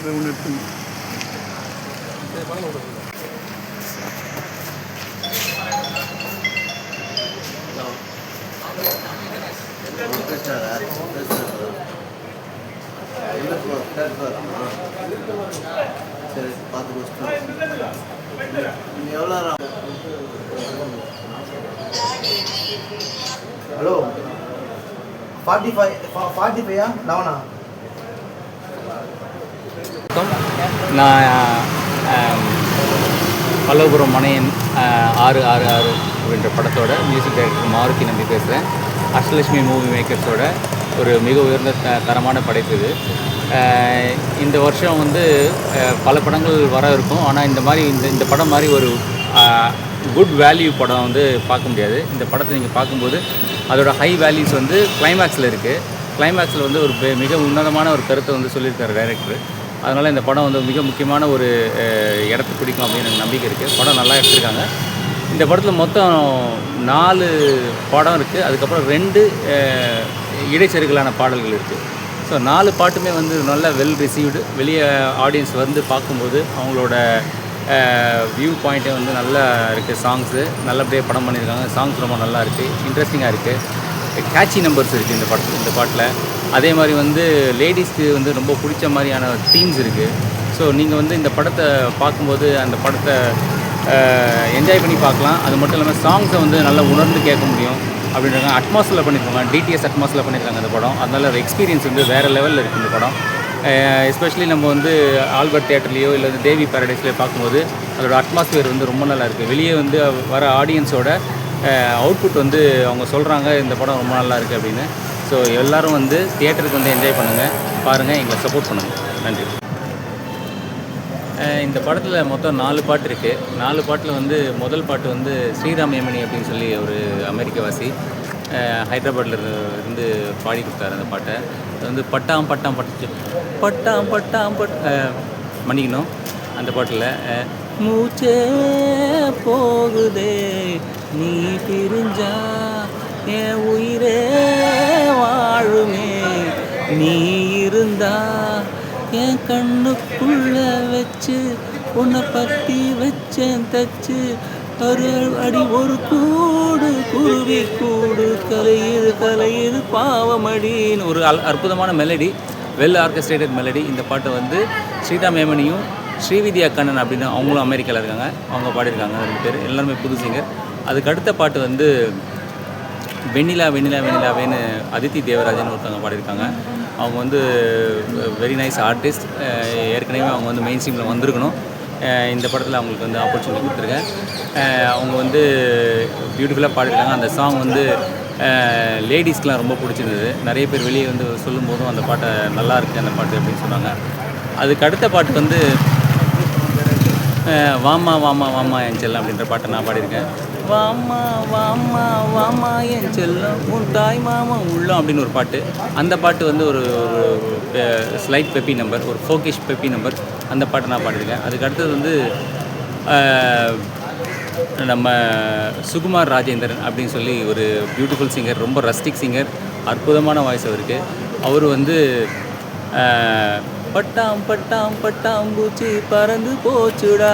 அதை ஒன்று எடுத்துங்க சரி பார்த்து முடிச்சுட்டு எவ்வளோ ஹலோ ஃபார்ட்டி ஃபைவ் ஃபார்ட்டி ஃபைவா லெவனா நான் பல்லவபுரம் மனையன் ஆறு ஆறு ஆறு அப்படின்ற படத்தோட மியூசிக் டைரக்டர் மாருதி நம்பி பேசுகிறேன் அஷ்டலட்சுமி மூவி மேக்கர்ஸோட ஒரு மிக உயர்ந்த த தரமான படைப்பு இது. இந்த வருஷம் வந்து பல படங்கள் வர இருக்கும். ஆனால் இந்த மாதிரி இந்த இந்த படம் மாதிரி ஒரு குட் வேல்யூ படம் வந்து பார்க்க முடியாது. இந்த படத்தை நீங்கள் பார்க்கும்போது அதோட ஹை வேல்யூஸ் வந்து கிளைமேக்ஸில் இருக்குது கிளைமேக்ஸில் வந்து ஒரு பெ- மிக உன்னதமான ஒரு கருத்தை வந்து சொல்லியிருக்காரு டைரக்டர் அதனால் இந்த படம் வந்து மிக முக்கியமான ஒரு அஹ், இடத்த பிடிக்கும் அப்படின்னு எனக்கு நம்பிக்கை இருக்குது படம் நல்லா எடுத்திருக்காங்க. இந்த படத்தில் மொத்தம் நாலு படம் இருக்குது அதுக்கப்புறம் ரெண்டு இடைச்செருகலான பாடல்கள் இருக்குது ஸோ நாலு பாட்டுமே வந்து நல்ல வெல் ரிசீவ்டு வெளியே ஆடியன்ஸ் வந்து பார்க்கும்போது அவங்களோட வியூ பாயிண்ட்டே வந்து நல்லா இருக்குது சாங்ஸு நல்லபடியாக படம் பண்ணியிருக்காங்க. சாங்ஸ் ரொம்ப நல்லா இருக்குது இன்ட்ரெஸ்டிங்காக இருக்குது கேட்சி நம்பர்ஸ் இருக்குது இந்த படத்தில் இந்த பாட்டில். அதே மாதிரி வந்து லேடிஸ்க்கு வந்து ரொம்ப பிடிச்ச மாதிரியான தீம்ஸ் இருக்குது ஸோ நீங்கள் வந்து இந்த படத்தை பார்க்கும்போது அந்த படத்தை என்ஜாய் பண்ணி பார்க்கலாம். அது மட்டும் இல்லாமல் சாங்ஸை வந்து நல்லா உணர்ந்து கேட்க முடியும். அப்படின்றாங்க அட்மாஸில் பண்ணியிருக்காங்க. டிடிஎஸ் அட்மாஸில் பண்ணியிருக்காங்க அந்த படம். அதனால ஒரு எக்ஸ்பீரியன்ஸ் வந்து வேறு லெவலில் இருக்குது இந்த படம். எஸ்பெஷலி நம்ம வந்து ஆல்பர்ட் தேட்டர்லேயோ இல்லை வந்து தேவி பேரடைஸ்லேயோ பார்க்கும்போது அதோட அட்மாஸ்பியர் வந்து ரொம்ப நல்லா இருக்குது வெளியே வந்து வர ஆடியன்ஸோட அவுட்புட் வந்து அவங்க சொல்கிறாங்க இந்த படம் ரொம்ப நல்லா இருக்குது அப்படின்னு. ஸோ எல்லோரும் வந்து தியேட்டருக்கு வந்து என்ஜாய் பண்ணுங்கள் பாருங்கள் எங்களை சப்போர்ட் பண்ணுங்கள் நன்றி. இந்த படத்தில் மொத்தம் நாலு பாட்டு இருக்குது நாலு பாட்டில் வந்து முதல் பாட்டு வந்து ஸ்ரீராமயமணி அப்படின்னு சொல்லி ஒரு அமெரிக்கவாசி ஹைதராபாத்தில் இருந்து பாடி கொடுத்தாரு அந்த பாட்டை. அது வந்து பட்டாம் பட்டாம் பட்டு பட்டாம் பட்டாம் பட் மன்னிக்கணும் அந்த பாட்டில். மூச்சே போகுதே நீ பிரிஞ்சா என் உயிரே வாழுமே. நீ இருந்தா என் கண்ணுக்குள்ள வச்சு உன்னை பத்தி வச்சேன் தச்சு. ஒரு அடி ஒரு கூடு குருவி கூடு கலையுது கலையுது பாவமடின்னு ஒரு அல் அற்புதமான மெலடி வெல் ஆர்கஸ்ட்ரேட்டட் மெலடி இந்த பாட்டை வந்து ஸ்ரீதா ஏமனியும் ஸ்ரீவித்யா கண்ணன் அப்படின்னு அவங்களும் அமெரிக்காவில் இருக்காங்க. அவங்க பாடியிருக்காங்க ரெண்டு பேர். எல்லாருமே புது சிங்கர் அதுக்கு அடுத்த பாட்டு வந்து வெண்ணிலா வெண்ணிலா வெண்ணிலாவேன்னு அதித்தி தேவராஜன் ஒருத்தவங்க பாடியிருக்காங்க. அவங்க வந்து வெரி நைஸ் ஆர்டிஸ்ட் ஏற்கனவே அவங்க வந்து மெயின் ஸ்ட்ரீமில் வந்திருக்கணும். இந்த படத்தில் அவங்களுக்கு வந்து ஆப்பர்ச்சுனிட்டி கொடுத்துருக்கேன். அவங்க வந்து பியூட்டிஃபுல்லாக பாடிருக்காங்க அந்த சாங் வந்து லேடிஸ்க்கெலாம் ரொம்ப பிடிச்சிருந்தது. நிறைய பேர் வெளியே வந்து சொல்லும்போதும் அந்த பாட்டை நல்லா இருக்குது அந்த பாட்டு அப்படின்னு சொன்னாங்க. அதுக்கு அடுத்த பாட்டு வந்து வாமா வாமா வாமா என் செல்லம் அப்படின்ற பாட்டை நான் பாடியிருக்கேன். வாமா வாமா வாமா என் செல்லம் உன் தாய் மாமா உள்ளம் அப்படின்னு ஒரு பாட்டு. அந்த பாட்டு வந்து ஒரு ஒரு ஸ்லைட் பெப்பி நம்பர் ஒரு ஃபோக்கிஷ் பெப்பி நம்பர் அந்த பாட்டை நான் பாடியிருக்கேன். அதுக்கு அடுத்தது வந்து நம்ம சுகுமார் ராஜேந்திரன் அப்படின்னு சொல்லி ஒரு பியூட்டிஃபுல் சிங்கர் ரொம்ப ரஸ்டிக் சிங்கர் அற்புதமான வாய்ஸ் அவருக்கு. அவர் வந்து பட்டாம் பட்டாம் பட்டாம் பூச்சி பறந்து போச்சுடா.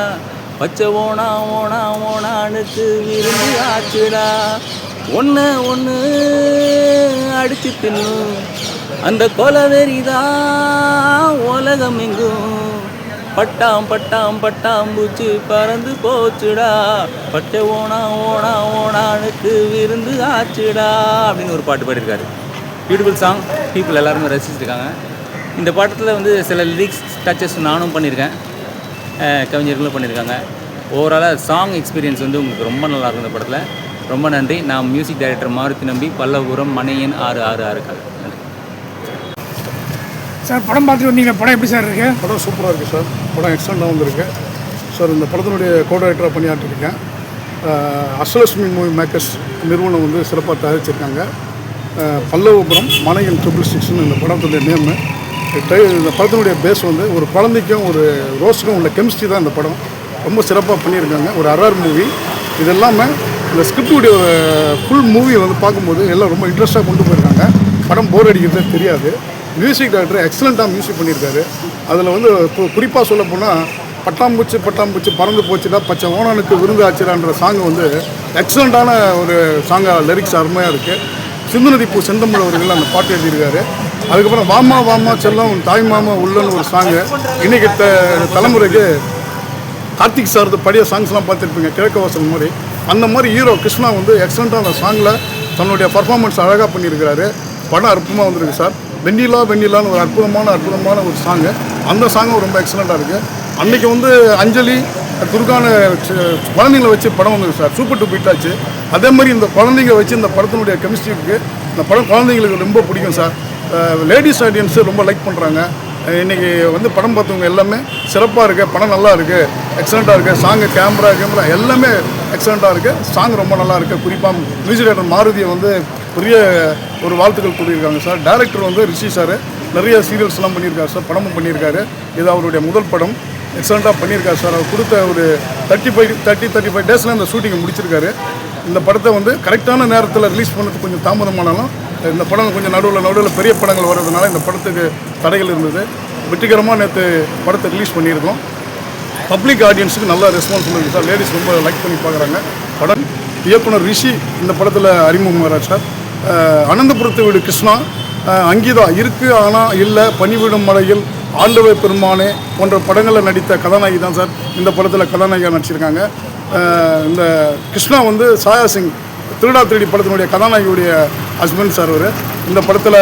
பச்சை ஓனா ஓனா ஓனானுக்கு விருந்து ஆச்சுடா. ஒன்று ஒன்று அடிச்சு தின்னும். அந்த கொலவெறிதான் உலகம் எங்கும். பட்டாம் பட்டாம் பட்டாம் பூச்சி பறந்து போச்சுடா. பச்சை ஓனா ஓனா ஓனானுக்கு விருந்து ஆச்சுடா. அப்படின்னு ஒரு பாட்டு பாடியிருக்காரு. பியூட்டிஃபுல் சாங் பீப்புள் எல்லாருமே ரசிச்சிருக்காங்க. இந்த பாட்டத்தில் வந்து சில லிரிக்ஸ் டச்சஸ் நானும் பண்ணியிருக்கேன் கவிஞர்களும் பண்ணியிருக்காங்க ஓவராலாக சாங் எக்ஸ்பீரியன்ஸ் வந்து உங்களுக்கு ரொம்ப நல்லா இருக்கும் இந்த படத்தில். ரொம்ப நன்றி. நான் மியூசிக் டைரக்டர் மாருதி நம்பி பல்லபுரம் மனையன் ஆறு ஆறு ஆறு கால் நன்றி. சார் படம் பார்த்துட்டு வந்தீங்க. படம் எப்படி சார் இருக்கு? படம் சூப்பராக இருக்குது சார். படம் எக்ஸலண்ட்டாக வந்திருக்கு சார் இந்த படத்தினுடைய கோ டைரக்டராக பணியாற்றிருக்கேன். அஹ், அஷ்டலட்சுமி மூவி மேக்கர்ஸ் நிறுவனம் வந்து சிறப்பாக தயாரிச்சிருக்காங்க. பல்லவபுரம் மனையன் ட்ரிபிள் சிக்ஸ்னு இந்த படத்துடைய நேமு இந்த படத்தினுடைய பேஸ் வந்து ஒரு குழந்தைக்கும் ஒரு ரோஸுக்கும் உள்ள கெமிஸ்ட்ரி தான் இந்த படம். ரொம்ப சிறப்பாக பண்ணியிருக்காங்க. ஒரு அரர் மூவி இது இல்லாமல் இந்த ஸ்கிரிப்டுடைய ஃபுல் மூவியை வந்து பார்க்கும்போது எல்லாம் ரொம்ப இன்ட்ரெஸ்ட்டாக கொண்டு போயிருக்காங்க. படம் போர் அடிக்கிறதே தெரியாது. மியூசிக் டைரக்டர் எக்ஸலண்ட்டாக மியூசிக் பண்ணியிருக்காரு. அதில் வந்து குறிப்பாக சொல்ல போனால் பட்டாம்பூச்சி பட்டாம்பூச்சி பறந்து போச்சுடா பச்சை ஓனனுக்கு விருந்து ஆச்சுடான்ற சாங் வந்து எக்ஸலண்ட்டான ஒரு சாங்காக லிரிக்ஸ் அருமையாக இருக்குது சிந்து நதி பூ செந்தமிழ் அவர்கள் அந்த பாட்டு எழுதியிருக்காரு. அதுக்கப்புறம் வாமா வாமா செல்லம் உன் தாய் மாமா உள்ளன்னு ஒரு சாங்கு இன்றைக்கி த- தலைமுறைக்கு கார்த்திக் சார்து பழைய சாங்ஸ்லாம் பார்த்துருப்பீங்க கிழக்கு வாசல் மாதிரி. அந்த மாதிரி ஹீரோ கிருஷ்ணா வந்து எக்ஸலண்ட்டாக அந்த சாங்கில் தன்னுடைய பர்ஃபார்மன்ஸ் அழகாக பண்ணியிருக்கிறாரு. படம் அற்புதமாக வந்திருக்கு சார். வெண்ணிலா வெண்ணிலான்னு ஒரு அற்புதமான அற்புதமான ஒரு சாங்கு அந்த சாங்கும் ரொம்ப எக்ஸலண்ட்டாக இருக்குது அன்றைக்கி வந்து அஞ்சலி துர்கான குழந்தைங்களை வச்சு படம் வந்தது சார். சூப்பர் டூ ஹிட் ஆச்சு. அதே மாதிரி இந்த குழந்தைங்க வச்சு இந்த படத்தினுடைய கெமிஸ்ட்ரி இருக்குது இந்த படம் குழந்தைங்களுக்கு ரொம்ப பிடிக்கும் சார். லேடிஸ் ஆடியன்ஸு ரொம்ப லைக் பண்ணுறாங்க இன்றைக்கி வந்து படம் பார்த்தவங்க எல்லாமே சிறப்பாக இருக்குது படம் நல்லா இருக்குது எக்ஸலண்ட்டாக இருக்குது சாங்கு கேமரா கேமரா எல்லாமே எக்ஸலண்ட்டாக இருக்குது சாங் ரொம்ப நல்லா இருக்குது குறிப்பாக மியூசிக் டைரக்டர் மாருதியை வந்து பெரிய ஒரு வாழ்த்துக்கள் கூறியிருக்காங்க சார் டேரக்டர் வந்து ரிஷி சார் நிறைய சீரியல்ஸ்லாம் பண்ணியிருக்காரு சார் படமும் பண்ணியிருக்காரு. இது அவருடைய முதல் படம். எக்ஸலண்ட்டாக பண்ணியிருக்காரு சார் அவர் கொடுத்த ஒரு thirty five thirty thirty five டேஸில் இந்த ஷூட்டிங்கை முடிச்சிருக்காரு. இந்த படத்தை வந்து கரெக்டான நேரத்தில் ரிலீஸ் பண்ணுறது கொஞ்சம் தாமதமானாலும் இந்த படம் கொஞ்சம் நடுவில் நடுவில் பெரிய படங்கள் வர்றதுனால இந்த படத்துக்கு தடைகள் இருந்தது. வெற்றிகரமாக நேற்று படத்தை ரிலீஸ் பண்ணியிருக்கோம். பப்ளிக் ஆடியன்ஸுக்கு நல்ல ரெஸ்பான்ஸ் பண்ணுது சார். லேடிஸ் ரொம்ப லைக் பண்ணி பார்க்குறாங்க. படம் இயக்குனர் ரிஷி இந்த படத்தில் அறிமுகமாகிறார் சார். அனந்தபுரத்து வீடு கிருஷ்ணா. அங்கீதா இருக்குது ஆனால் இல்லை பனிவிடும் மலையில் ஆண்டவை பெருமானே போன்ற படங்களில் நடித்த கதாநாயகி தான் சார். இந்த படத்தில் கதாநாயகியாக நடிச்சிருக்காங்க. இந்த கிருஷ்ணா வந்து சாயா சிங் திருடா திருடி படத்தினுடைய கதாநாயகியுடைய ஹஸ்பண்ட் சார் அவர். இந்த படத்தில்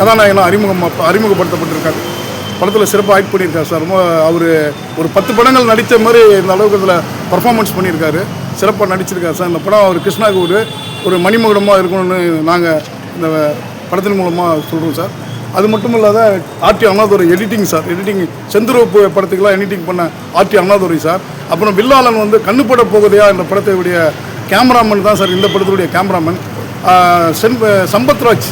கதாநாயகனாக அறிமுகம் அறிமுகப்படுத்தப்பட்டிருக்காரு. படத்தில் சிறப்பாக ஆக்ட் பண்ணியிருக்காரு சார். ரொம்ப அவர் ஒரு பத்து படங்கள் நடித்த மாதிரி இந்த அளவுக்கு இதில் பர்ஃபார்மன்ஸ் பண்ணியிருக்காரு. சிறப்பாக நடிச்சிருக்காரு சார். இந்த படம் அவர் கிருஷ்ணாவுக்கு ஒரு ஒரு மணிமகுடமாக இருக்கணும்னு நாங்கள் இந்த படத்தின் மூலமாக சொல்கிறோம் சார். அது மட்டும் இல்லாத R T Annadurai editing sir editing செந்துருவப்பு படத்துக்கெல்லாம் எடிட்டிங் பண்ண ஆர்டி அண்ணாதுரை சார் அப்புறம் வில்லாளன் வந்து கண்ணுப்பட போகுதையா என்ற படத்துடைய கேமராமேன் தான் சார் இந்த படத்துடைய கேமராமேன் சென் சம்பத்ராஜ்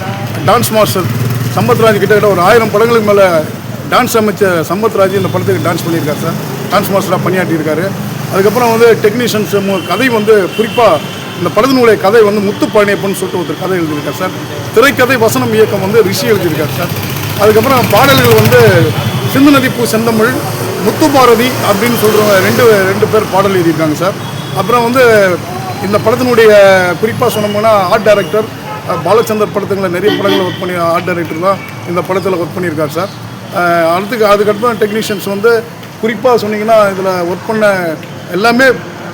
டான்ஸ் மாஸ்டர் சம்பத்ராஜ் கிட்டத்தட்ட ஒரு ஆயிரம் படங்களுக்கு மேலே டான்ஸ் அமைச்ச சம்பத்ராஜ் இந்த படத்துக்கு டான்ஸ் பண்ணியிருக்காரு சார் டான்ஸ் மாஸ்டராக பணியாற்றியிருக்காரு. அதுக்கப்புறம் வந்து டெக்னீஷியன்ஸ் கதை வந்து குறிப்பாக இந்த படத்தினுடைய கதை வந்து முத்து பழனியப்பன் சொல்லிட்டு ஒருத்தர் கதை எழுதியிருக்கார் சார். திரைக்கதை வசனம் இயக்கம் வந்து ரிஷி எழுதியிருக்கார் சார். அதுக்கப்புறம் பாடல்கள் வந்து சிந்து நதி பூ செந்தமிழ் முத்து பாரதி அப்படின்னு சொல்கிறவங்க ரெண்டு ரெண்டு பேர் பாடல் எழுதியிருக்காங்க சார். அப்புறம் வந்து இந்த படத்தினுடைய குறிப்பாக சொன்னோம்னா ஆர்ட் டைரக்டர் பாலச்சந்தர் படத்துங்களில் நிறைய படங்களை ஒர்க் பண்ணி ஆர்ட் டைரக்டர் தான் இந்த படத்தில் ஒர்க் பண்ணியிருக்கார் சார். அடுத்து அடுத்துக்கு அதுக்கப்புறம் டெக்னீஷியன்ஸ் வந்து குறிப்பாக சொன்னீங்கன்னா இதில் ஒர்க் பண்ண எல்லாமே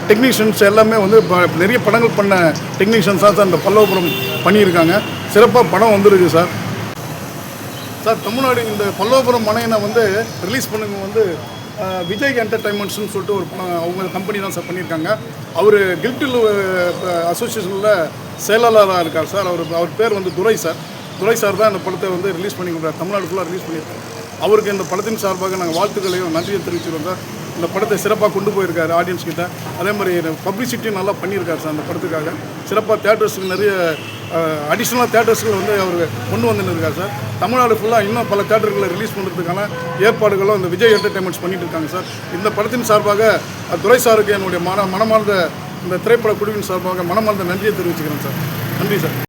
டெக்னீஷியன்ஸ் எல்லாமே வந்து ப- நிறைய படங்கள் பண்ண டெக்னீஷியன்ஸாக தான் இந்த பல்லவபுரம் பண்ணியிருக்காங்க. சிறப்பாக படம் வந்துருக்கு சார். சார் தமிழ்நாடு இந்த பல்லவபுரம் மனையினை வந்து ரிலீஸ் பண்ணுங்க வந்து விஜய் என்டர்டைன்மெண்ட்ஸ்னு சொல்லிட்டு ஒரு படம் அவங்க கம்பெனி தான் சார் பண்ணியிருக்காங்க. அவர் கில்டில் அசோசியேஷனில் செயலாளராக இருக்கார் சார். அவர் அவர் பேர் வந்து துரை சார். துரை சார் தான் இந்த படத்தை வந்து ரிலீஸ் பண்ணி கொடுக்குறாரு தமிழ்நாடு ஃபுல்லாக ரிலீஸ் பண்ணியிருக்காரு. அவருக்கு இந்த படத்தின் சார்பாக நாங்கள் வாழ்த்துக்களையும் நன்றியை தெரிவிச்சிருக்கோம் சார். இந்த படத்தை சிறப்பாக கொண்டு போயிருக்காரு ஆடியன்ஸ் கிட்ட. அதே மாதிரி பப்ளிசிட்டியும் நல்லா பண்ணியிருக்காரு சார் அந்த படத்துக்காக. சிறப்பாக தேட்டர்ஸுக்கு நிறைய அடிஷ்னலாக தேட்டர்ஸ்கள் வந்து அவர் கொண்டு வந்துன்னு இருக்கார் சார். தமிழ்நாடு ஃபுல்லாக இன்னும் பல தேட்டர்களை ரிலீஸ் பண்ணுறதுக்கான ஏற்பாடுகளும் அந்த விஜய் என்டர்டைன்மெண்ட்ஸ் பண்ணிட்டு இருக்காங்க சார். இந்த படத்தின் சார்பாக துறை துரை சாருக்கு என்னுடைய மன மனமார்ந்த இந்த திரைப்பட குழுவின் சார்பாக மனமார்ந்த நன்றியை தெரிவிச்சுக்கிறேன் சார். நன்றி சார்.